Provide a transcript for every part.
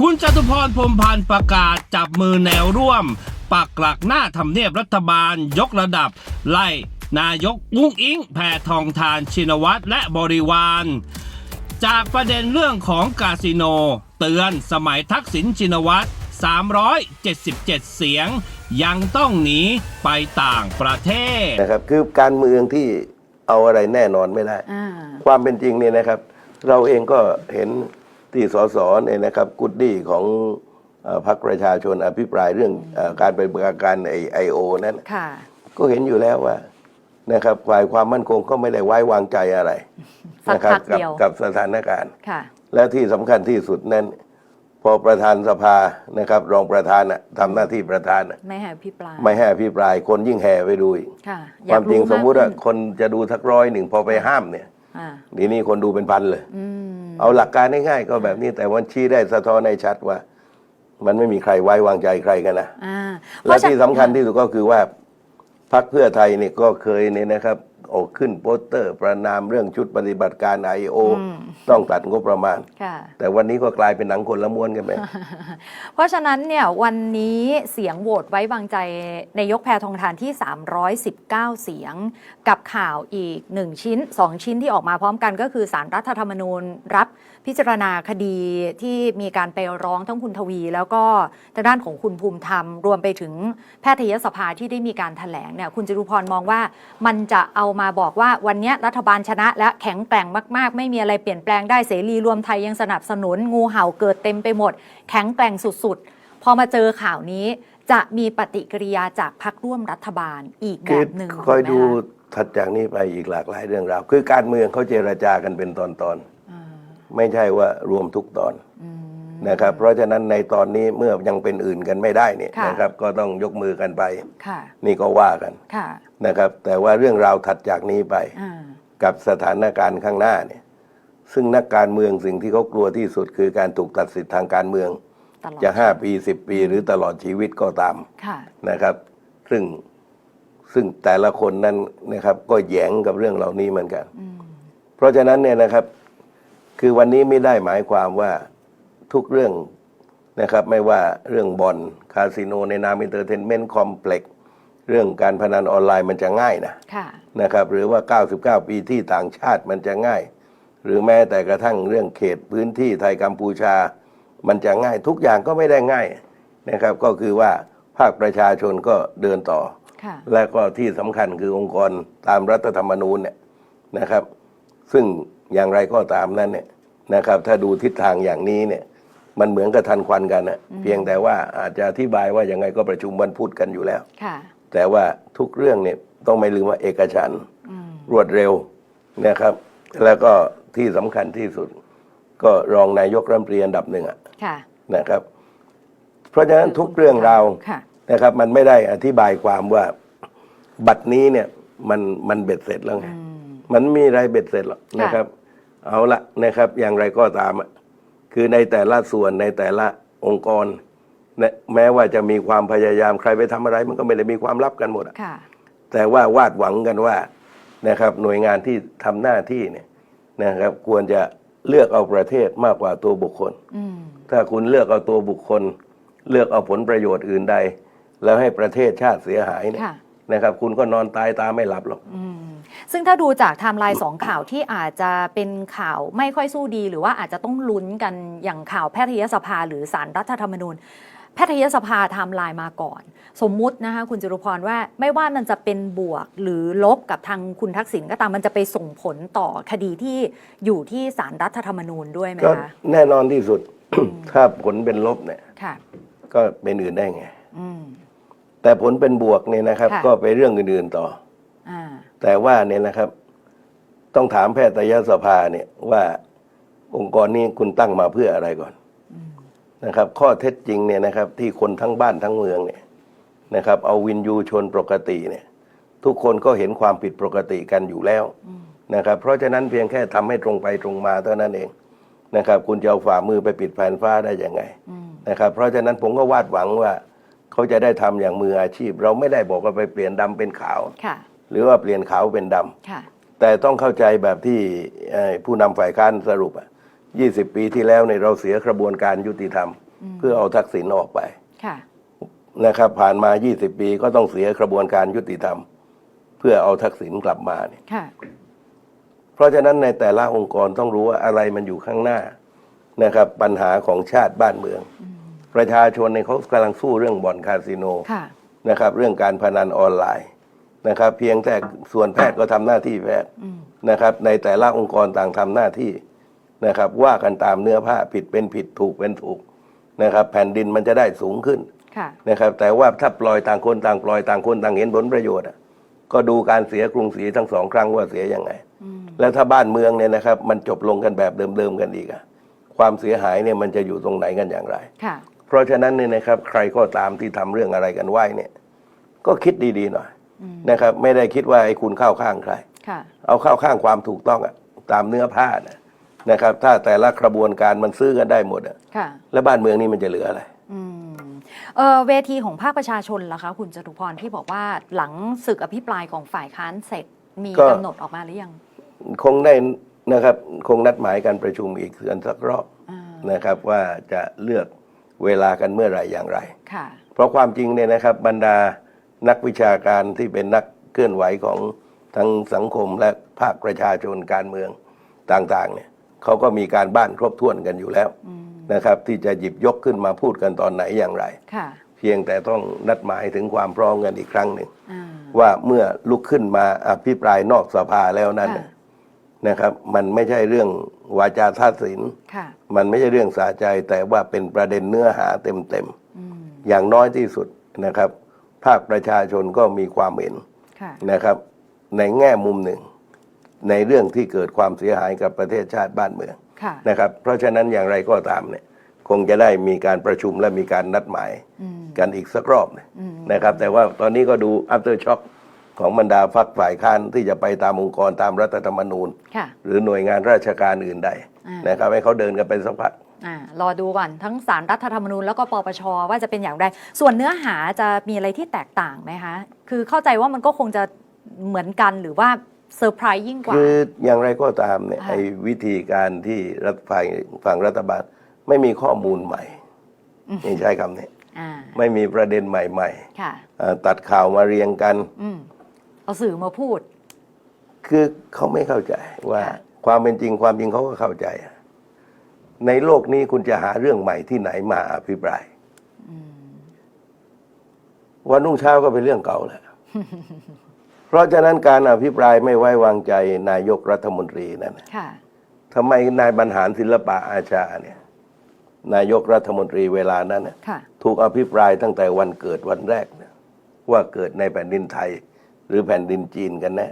คุณจตุพรพรหมพันธ์ประกาศจับมือแนวร่วม ปักหลักหน้าทำเนียบรัฐบาล ยกระดับ ไล่ นายกอุ้งอิงแผ่ทองทานชินวัตรและบริวาร จากประเด็นเรื่องของคาสิโน เตือนสมัยทักษิณชินวัตร 377 เสียง ยังต้องหนีไปต่างประเทศนะครับคือการเมืองที่เอาอะไรแน่นอนไม่ได้อ่าความเป็นจริงเนี่ยนะครับ เราเองก็เห็น ที่สสเนี่ยนะครับกุดดี้ของเอ่อพรรคประชาชนอภิปรายเรื่องเออการไปประกันไอไอโอนั้นค่ะก็เห็นอยู่แล้วว่านะครับฝ่ายความมั่นคงก็ไม่ได้ไว้วางใจอะไรสักนะครัพักกัเดียวกับสถานการณ์ค่ะและที่สำคัญที่สุดนั้น พอประธานสภานะครับ รองประธานน่ะทำหน้าที่ประธานน่ะไม่ให้พิปราย ไม่ให้อภิปราย คนยิ่งแห่ไปดูอีกค่ะอคยากวามจริงรู้สมมุติว่าขึ้นคนจะดูสักร้อยหนึ่งพอไปห้ามเนี่ย อ่าทีนี้คนดูเป็นพันเลยอืมเอาหลักการง่ายๆก็แบบนี้แต่วันชี้ได้สะท้อนในชัดว่า มันไม่มีใครไว้วางใจใครกันนะอ่าและที่สำคัญที่สุดก็คือว่าพรรคเพื่อไทยเนี่ยก็เคยเนี่ยนะครับ ออกขึ้นโปสเตอร์ ประนามเรื่องชุดปฏิบัติการไอโอต้องตัดงบประมาณค่ะแต่วันนี้ก็กลายเป็นหนังคนละม้วนกันไป เพราะฉะนั้นเนี่ยวันนี้เสียงโหวตไว้วางใจในยกแพทองทานที่ 319 เสียง กับข่าวอีก 1 ชิ้น 2 ชิ้นที่ออกมาพร้อมกันก็คือสารรัฐธรรมนูญรับ พิจารณาคดีที่มีการไปร้องทั้งคุณทวี แล้วก็ทางด้านของคุณภูมิธรรม รวมไปถึงแพทยสภาที่ได้มีการถแถลงเนี่ยคุณจตุพรมองว่ามันจะเอามาบอกว่าวันเนี้ยรัฐบาลชนะและแข็งแกร่งมากๆ ไม่มีอะไรเปลี่ยนแปลงได้เสรีรวมไทยยังสนับสนุนงูเห่าเกิดเต็มไปหมด แข็งแกร่งสุดๆ พอมาเจอข่าวนี้จะมีปฏิกิริยาจากพรรคร่วมรัฐบาลอีกแบคือบหนึ่งคอยดูถูกไหมะถัดจากนี้ไปอีกหลากหลายเรื่องราว คือการเมืองเขาเจรจากันเป็นตอนอ่าๆ ไม่ใช่ว่ารวมทุกตอนอืมนะครับ เพราะฉะนั้นในตอนนี้เมื่อยังเป็นอื่นกันไม่ได้เนี่ยค่ะนะครับ ก็ต้องยกมือกันไปค่ะนี่ก็ว่ากันค่ะนะครับ แต่ว่าเรื่องราวถัดจากนี้ไปอ่ากับสถานการณ์ข้างหน้าเนี่ย ซึ่งนักการเมืองสิ่งที่เขากลัวที่สุดคือการถูกตัดสิทธิทางการเมืองตลอดจะห้าปีสิบปีหรือตลอดชีวิตก็ตามค่ะนะครับ ซึ่งซึ่งแต่ละคนนั้นนะครับ ก็แหยงกับเรื่องเหล่านี้เหมือนกันอืมเพราะฉะนั้นเนี่ยนะครับ คือวันนี้ไม่ได้หมายความว่าทุกเรื่องนะครับไม่ว่าเรื่องบอลคาสิโนในนามอินเตอร์เทนเมนต์คอมเพล็กซ์เรื่องการพนันออนไลน์มันจะง่ายนะค่ะนะครับหรือว่า 99 ปีที่ต่างชาติมันจะง่าย หรือแม้แต่กระทั่งเรื่องเขตพื้นที่ไทยกัมพูชา มันจะง่ายทุกอย่างก็ไม่ได้ง่ายนะครับ ก็คือว่าภาคประชาชนก็เดินต่อค่ะและก็ที่สำคัญคือองค์กรตามรัฐธรรมนูญเนี่ยนะครับ ซึ่งอย่างไรก็ตามนั้นเนี่ยนะครับถ้าดูทิศทางอย่างนี้เนี่ยมันเหมือนกับทันควันกันนะเพียงแต่ว่าอาจจะอธิบายว่ายังไงก็ประชุมวันพุธกันอยู่แล้วค่ะแต่ว่าทุกเรื่องเนี่ยต้องไม่ลืมว่าเอกฉันท์อืมรวดเร็วนะครับ แล้วก็ที่สำคัญที่สุด ก็รองนายกรัฐมนตรีอันดับหนึ่งอะค่ะนะครับ เพราะฉะนั้นทุกเรื่องราวค่ะนะครับ มันไม่ได้อธิบายความว่าบัตรนี้เนี่ยมันมันเบ็ดเสร็จแล้วไงอื มมันมีอะไรเบ็ดเสร็จหรอกค่ะนะครับ เอาละนะครับอย่างไรก็ตามอะคือในแต่ละส่วนในแต่ละองค์กรเนี่ยแม้ว่าจะมีความพยายามใครไปทำอะไร มันก็ไม่ได้มีความลับกันหมดอะค่ะแต่ว่าวาดหวังกันว่านะครับ หน่วยงานที่ทำหน้าที่เนี่ยนะครับ ควรจะเลือกเอาประเทศมากกว่าตัวบุคคลอืมถ้าคุณเลือกเอาตัวบุคคล เลือกเอาผลประโยชน์อื่นใด แล้วให้ประเทศชาติเสียหายเนี่ยค่ะ นะครับ คุณก็นอนตายตาไม่หลับหรอก อืมซึ่งถ้าดูจากไทม์ไลน์สองข่าวที่อาจจะเป็นข่าวไม่ค่อยสู้ดี หรือว่าอาจจะต้องลุ้นกันอย่างข่าวแพทยสภา หรือสารรัฐธรรมนูญ แพทยสภาไทม์ไลน์มาก่อน สมมุตินะคะคุณจรุพรว่าไม่ว่ามันจะเป็นบวกหรือลบกับทางคุณทักษิณก็ตามมันจะไปส่งผลต่อคดีที่อยู่ที่สารรัฐธรรมนูญด้วยไหมก็คะแน่นอนที่สุด ถ้าผลเป็นลบเนี่ย ค่ะ ก็เป็นอื่นได้ไง อืม แต่ผลเป็นบวกเนี่ยนะครับ ค่ะ ก็ไปเรื่องอื่นๆต่อ อ่า แต่ว่าเนี่ยนะครับ ต้องถามแพทยสภาเนี่ยว่าองค์กรนี้คุณตั้งมาเพื่ออะไรก่อนนะครับ ข้อเท็จจริงเนี่ยนะครับ ที่คนทั้งบ้านทั้งเมืองเนี่ยนะครับ เอาวินยูชนปกติเนี่ย ทุกคนก็เห็นความผิดปกติกันอยู่แล้วนะครับ เพราะฉะนั้นเพียงแค่ทำให้ตรงไปตรงมาเท่านั้นเองนะครับ คุณจะเอาฝ่ามือไปปิดแผ่นฟ้าได้ยังไง อืม นะครับเพราะฉะนั้นผมก็วาดหวังว่า เขาจะได้ทำอย่างมืออาชีพ เราไม่ได้บอกว่าไปเปลี่ยนดำเป็นขาวค่ะหรือว่าเปลี่ยนขาวเป็นดำค่ะแต่ต้องเข้าใจแบบที่เอ่อผู้นำฝ่ายค้านสรุปอะ20ปีที่แล้วเนี่ยเราเสียกระบวนการยุติธรรม เพื่อเอาทักษิณออกไปค่ะนะครับ ผ่านมา 20 ปีก็ต้องเสียกระบวนการยุติธรรม เพื่อเอาทักษิณกลับมาเนี่ยค่ะเพราะฉะนั้นในแต่ละองค์กรต้องรู้ว่าอะไรมันอยู่ข้างหน้านะครับ ปัญหาของชาติบ้านเมือง ประชาชนในยเขากำลังสู้เรื่องบ่อนคาสิโนค่ะนะครับ เรื่องการพนันออนไลน์นะครับ เพียงแต่ส่วนแพทย์ก็ทำหน้าที่แพทย์อืมนะครับ ในแต่ละองค์กรต่างทำหน้าที่นะครับ ว่ากันตามเนื้อผ้าผิดเป็นผิดถูกเป็นถูกนะครับ แผ่นดินมันจะได้สูงขึ้นค่ะนะครับ แต่ว่าถ้าปล่อยต่างคนต่างปล่อยต่างคนต่างเห็นผลประโยชน์อะก็ดูการเสียกรุงศรีทั้งสองครั้งว่าเสียยังไงอืมแล้วถ้าบ้านเมืองเนี่ยนะครับ มันจบลงกันแบบเดิมๆกันอีกอะความเสียหายเนี่ยมันจะอยู่ตรงไหนกันอย่างไรค่ะ เพราะฉะนั้นเนี่ยนะครับใครก็ตามที่ทำเรื่องอะไรกันไหวเนี่ย ก็คิดดีๆหน่อยอืมนะครับ ไม่ได้คิดว่าไอ้คุณเข้าข้างใครค่ะเอาเข้าข้างความถูกต้องอะตามเนื้อผ้านะนะครับ ถ้าแต่ละกระบวนการมันซื้อกันได้หมดอะค่ะแล้วบ้านเมืองนี่มันจะเหลืออะไรอืมเออเวทีของภาคประชาชนล่ะคะคุณจตุพรที่บอกว่าหลังศึกอภิปรายของฝ่ายค้านเสร็จมีก็กำหนดออกมาหรือยัง คงได้นะครับ คงนัดหมายการประชุมอีกเดือนสักรอบอ่านะครับ ว่าจะเลือก เวลากันเมื่อไหร่อย่างไรค่ะเพราะความจริงเนี่ยนะครับบรรดานักวิชาการที่เป็นนักเคลื่อนไหวของทั้งสังคมและภาคประชาชนการเมืองต่างๆเนี่ยเขาก็มีการบ้านครบถ้วนกันอยู่แล้วอืมนะครับที่จะหยิบยกขึ้นมาพูดกันตอนไหนอย่างไรค่ะเพียงแต่ต้องนัดหมายถึงความพร้อมกันอีกครั้งหนึ่งอ่าว่าเมื่อลุกขึ้นมาอภิปรายนอกสภาแล้วนั้นค่ะ นะครับ มันไม่ใช่เรื่องวาจาทัศสินค่ะมันไม่ใช่เรื่องสาใจแต่ว่าเป็นประเด็นเนื้อหาเต็มๆอืมอย่างน้อยที่สุดนะครับ ภาคประชาชนก็มีความเห็นค่ะนะครับ ในแง่มุมหนึ่ง ในเรื่องที่เกิดความเสียหายกับประเทศชาติบ้านเมืองค่ะนะครับ เพราะฉะนั้นอย่างไรก็ตามเนี่ยคงจะได้มีการประชุมและมีการนัดหมายอืมกันอีกสักรอบนะอืมนะครับ แต่ว่าตอนนี้ก็ดู after shock ของบรรดาฝักฝ่ายค้านที่จะไปตามองค์กรตามรัฐธรรมนูญค่ะหรือหน่วยงานราชการอื่นใดอ่านนะครับให้เขาเดินกันไปสักพักอ่ารอดูก่อนทั้งสารรัฐธรรมนูญแล้วก็ปปชว่าจะเป็นอย่างไร ส่วนเนื้อหาจะมีอะไรที่แตกต่างไหมคะ คือเข้าใจว่ามันก็คงจะเหมือนกันหรือว่าเซอร์ไพรส์ยิ่งกว่า คืออย่างไรก็ตามเนี่ยค่ะไอ้วิธีการที่รัฐฝ่ายฝั่งรัฐบาล ไม่มีข้อมูลใหม่นี่ใช้คำนี้อ่าไม่มีประเด็นใหม่ค่ะๆอ่าตัดข่าวมาเรียงกันอืม เอาสื่อมาพูด คือเขาไม่เข้าใจว่า ค่ะ ความเป็นจริงความจริงเขาก็เข้าใจอะในโลกนี้คุณจะหาเรื่องใหม่ที่ไหนมาอภิปราย วันรุ่งเช้าก็เป็นเรื่องเก่าแหละ เพราะฉะนั้นการอภิปรายไม่ไว้วางใจนายกรัฐมนตรีนั่นน่ะค่ะ ทำไมนายบรรหารศิลปะอาชาเนี่ย นายกรัฐมนตรีเวลานั้นน่ะค่ะ ถูกอภิปรายตั้งแต่วันเกิดวันแรกนะว่าเกิดในแผ่นดินไทย หรือแผ่นดินจีนกันแน่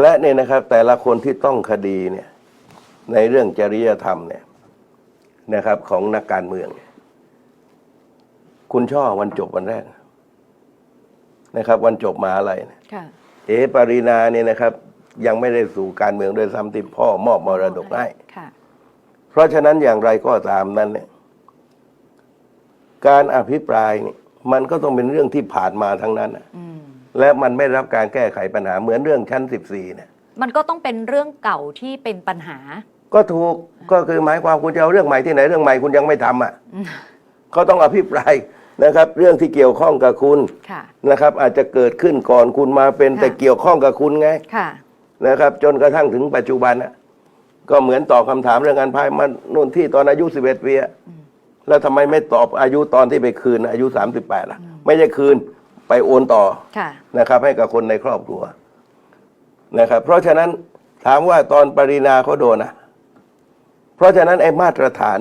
และเนี่ยนะครับ แต่ละคนที่ต้องคดีเนี่ย ในเรื่องจริยธรรมเนี่ยนะครับ ของนักการเมืองเนี่ยคุณช่อวันจบวันแรก นะครับ วันจบมหาอะไรเนี่ยค่ะเอปรินาเนี่ยนะครับ ยังไม่ได้สู่การเมืองโดยซ้ำที่พ่อมอบมรดกให้ค่ะเพราะฉะนั้นอย่างไรก็ตามนั้นเนี่ย การอภิปรายเนี่ยมันก็ต้องเป็นเรื่องที่ผ่านมาทั้งนั้นน่ะอืม และมันไม่รับการแก้ไขปัญหาเหมือนเรื่องชั้น 14เนี่ยมันก็ต้องเป็นเรื่องเก่าที่เป็นปัญหา ก็ถูกก็คือหมายความคุณจะเอาเรื่องใหม่ที่ไหนเรื่องใหม่คุณยังไม่ทำอะอืมก็ต้องอภิปรายนะครับ เรื่องที่เกี่ยวข้องกับคุณค่ะนะครับ อาจจะเกิดขึ้นก่อนคุณมาเป็นค่ะแต่เกี่ยวข้องกับคุณไงค่ะนะครับ จนกระทั่งถึงปัจจุบันน่ะก็เหมือนตอบคำถามเรื่องการพายมันนู่นที่ตอนอายุสิบเอ็ดปีอะแล้วทำไมไม่ตอบอายุตอนที่ไปคืนอายุสามสิบแปดล่ะ ไม่ใช่คืน ไปโอนต่อค่ะนะครับ ให้กับคนในครอบครัวนะครับ เพราะฉะนั้นถามว่าตอนปรินาเขาโดนนะเพราะฉะนั้นไอ้มาตรฐาน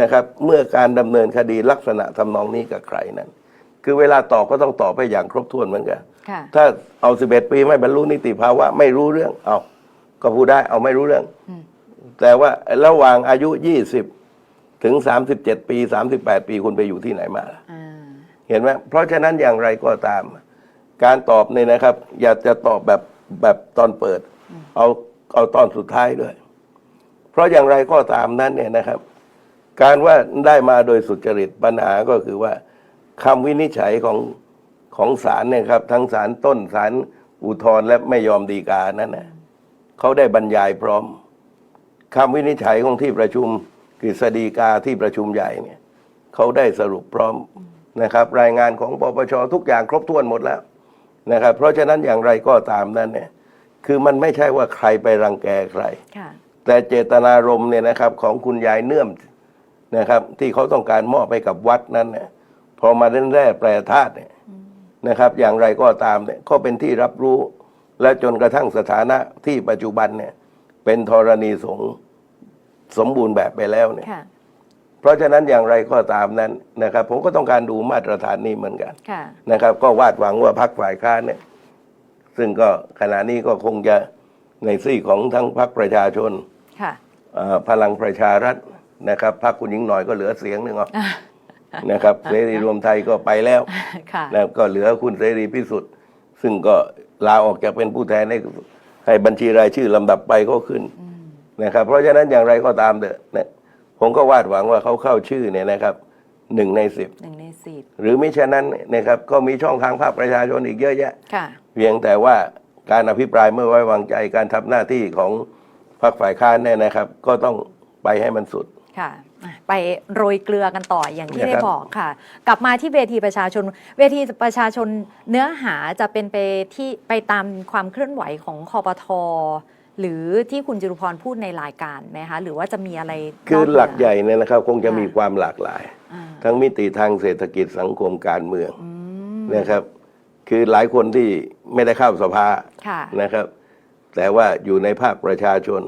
นะครับ เมื่อการดำเนินคดีลักษณะทำนองนี้กับใครนั้น คือเวลาตอบก็ต้องตอบไปอย่างครบถ้วนเหมือนกันค่ะถ้าเอาสิบเอ็ดปีไม่บรรลุนิติภาวะไม่รู้เรื่อง เอาก็พูดได้เอาไม่รู้เรื่องอืมแต่ว่าระหว่างอายุยี่สิบถึงสามสิบเจ็ดปีสามสิบแปดปีคุณไปอยู่ที่ไหนมาล่ะอ่า เห็นไหมเพราะฉะนั้นอย่างไรก็ตาม การตอบเนี่ยนะครับ อย่าจะตอบแบบแบบตอนเปิด เอาเอาตอนสุดท้ายด้วย เพราะอย่างไรก็ตามนั้นเนี่ยนะครับ การว่าได้มาโดยสุจริตปัญหาก็คือว่าคำวินิจฉัยของของศาลเนี่ยครับ ทั้งศาลต้นศาลอุทธรณ์และไม่ยอมดีกานั้นนะเขาได้บรรยายพร้อมคำวินิจฉัยของที่ประชุมกฤษฎีกาที่ประชุมใหญ่เนี่ยเขาได้สรุปพร้อม นะครับรายงานของปปชทุกอย่างครบถ้วนหมดแล้วนะครับเพราะฉะนั้นอย่างไรก็ตามนั้นเนี่ยคือมันไม่ใช่ว่าใครไปรังแกใครค่ะแต่เจตนารมณ์เนี่ยนะครับของคุณยายเนื่อมนะครับที่เขาต้องการมอบให้กับวัดนั้นเนี่ยพอมาเล่นแร่แปรธาตุเนี่ยนะครับ อย่างไรก็ตามเนี่ยก็เป็นที่รับรู้ และจนกระทั่งสถานะที่ปัจจุบันเนี่ยเป็นธรณีสงฆ์สมบูรณ์แบบไปแล้วเนี่ยค่ะ เพราะฉะนั้นอย่างไรก็ตามนั้นนะครับผมก็ต้องการดูมาตรฐานนี้เหมือนกันค่ะนะครับ ก็วาดหวังว่าพรรคฝ่ายค้านเนี่ยซึ่งก็ขณะนี้ก็คงจะในซี่ของทั้งพรรคประชาชนค่ะเอ่อพลังประชารัฐนะครับพรรคคุณหญิงหน่อยก็เหลือเสียงหนึ่งอะนะครับเสรีรวมไทยก็ไปแล้วค่ะแล้วก็เหลือคุณเสรีพิสุทธิ์ ซึ่งก็ลาออกจากเป็นผู้แทนให้ให้บัญชีรายชื่อลำดับไปก็ขึ้นนะครับ เพราะฉะนั้นอย่างไรก็ตามเถอะนะ ผมก็วาดหวังว่าเขาเข้าชื่อเนี่ยนะครับหนึ่งในสิบหนึ่งในสิบหรือมิฉะนั้นนะครับก็มีช่องทางภาคประชาชนอีกเยอะแยะค่ะ เพียงแต่ว่าการอภิปรายเมื่อไว้วางใจการทำหน้าที่ของพรรคฝ่ายค้านเนี่ยนะครับ ก็ต้องไปให้มันสุดค่ะอะไปโรยเกลือกันต่ออย่างที่นะครับได้บอกค่ะ กลับมาที่เวทีประชาชน เวทีประชาชนเนื้อหาจะเป็นไปที่ไปตามความเคลื่อนไหวของคอปท หรือที่คุณจรุพรพูดในรายการไหมคะหรือว่าจะมีอะไรคือนเนืหลักใหญ่เนี่ยนะครับ คงจะค่ะมีความหลากหลายอ่าทั้งมิติทางเศรษฐกิจสังคมการเมืองอืมนะครับ คือหลายคนที่ไม่ได้เข้าสภาค่ะนะครับ แต่ว่าอยู่ในภาคประชาชน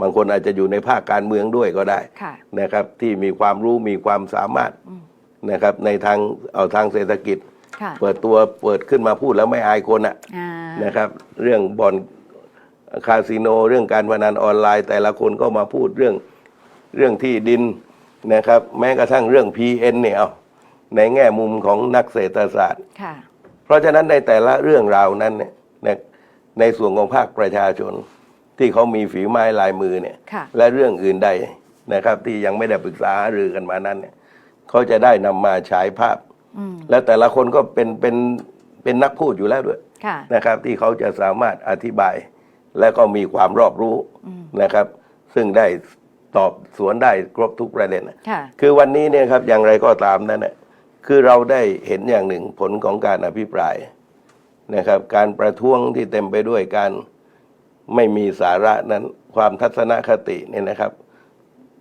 บางคนอาจจะอยู่ในภาคการเมืองด้วยก็ได้ค่ะนะครับ ที่มีความรู้มีความสามารถนะครับ ในทางเอาทางเศรษฐกิจค่ะเปิดตัวเปิดขึ้นมาพูดแล้วไม่อายคนอะอ่านะครับ เรื่องบ่อน คาสิโนเรื่องการพนันออนไลน์ แต่ละคนก็มาพูดเรื่องเรื่องที่ดินนะครับ แม้กระทั่งเรื่อง PN เนี่ยเอาในแง่มุมของนักเศรษฐศาสตร์ค่ะเพราะฉะนั้นในแต่ละเรื่องราวนั้นเนี่ยนะในส่วนของภาคประชาชน ที่เขามีฝีไม้ลายมือเนี่ยค่ะและเรื่องอื่นใดนะครับ ที่ยังไม่ได้ปรึกษาหารือกันมานั้นเนี่ยเขาจะได้นำมาฉายภาพอืมและแต่ละคนก็เป็นเป็นเป็นนักพูดอยู่แล้วด้วยค่ะนะครับ ที่เขาจะสามารถอธิบาย และก็มีความรอบรู้นะครับ ซึ่งได้ตอบสวนได้ครบทุกประเด็นนะค่ะคือวันนี้เนี่ยครับอย่างไรก็ตามนั้นนะคือเราได้เห็นอย่างหนึ่งผลของการอภิปรายนะครับ การประท้วงที่เต็มไปด้วยการไม่มีสาระนั้น ความทัศนคติเนี่ยนะครับ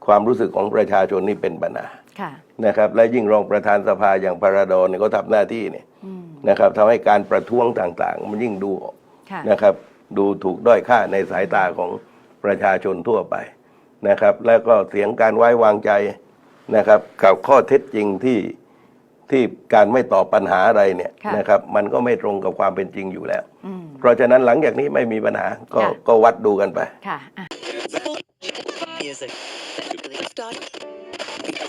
ความรู้สึกของประชาชนนี่เป็นปัญหาค่ะนะครับ และยิ่งรองประธานสภาอย่างพาราดอนเนี่ยก็ทำหน้าที่เนี่ยอืมนะครับทำให้การประท้วงต่างๆ มันยิ่งดูค่ะนะครับ ดูถูกด้อยค่าในสายตาของประชาชนทั่วไปนะครับ แล้วก็เสียงการไว้วางใจนะครับกับข้อเท็จจริงที่ที่การไม่ตอบปัญหาอะไรเนี่ยค่ะนะครับมันก็ไม่ตรงกับความเป็นจริงอยู่แล้วอืมเพราะฉะนั้นหลังจากนี้ไม่มีปัญหาก็ค่ะก็วัดดูกันไปค่ะอะ Music.